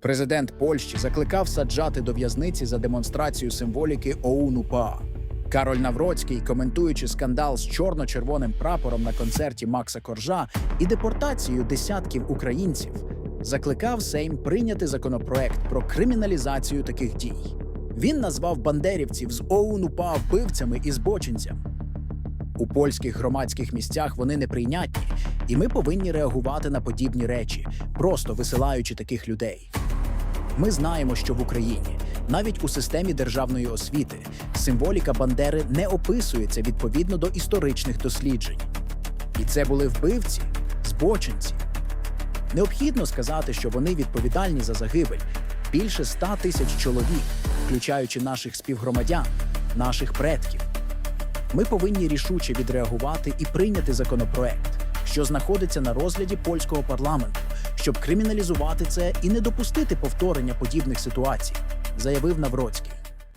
Президент Польщі закликав саджати до в'язниці за демонстрацію символіки ОУН-УПА. Кароль Навроцький, коментуючи скандал з чорно-червоним прапором на концерті Макса Коржа і депортацією десятків українців, закликав Сейм прийняти законопроект про криміналізацію таких дій. Він назвав бандерівців з ОУН-УПА вбивцями і збочинцями. У польських громадських місцях вони неприйнятні, і ми повинні реагувати на подібні речі, просто висилаючи таких людей. Ми знаємо, що в Україні, навіть у системі державної освіти, символіка Бандери не описується відповідно до історичних досліджень. І це були вбивці, збочинці. Необхідно сказати, що вони відповідальні за загибель більше ста тисяч чоловік, включаючи наших співгромадян, наших предків. Ми повинні рішуче відреагувати і прийняти законопроект, що знаходиться на розгляді польського парламенту, щоб криміналізувати це і не допустити повторення подібних ситуацій, заявив Навроцький.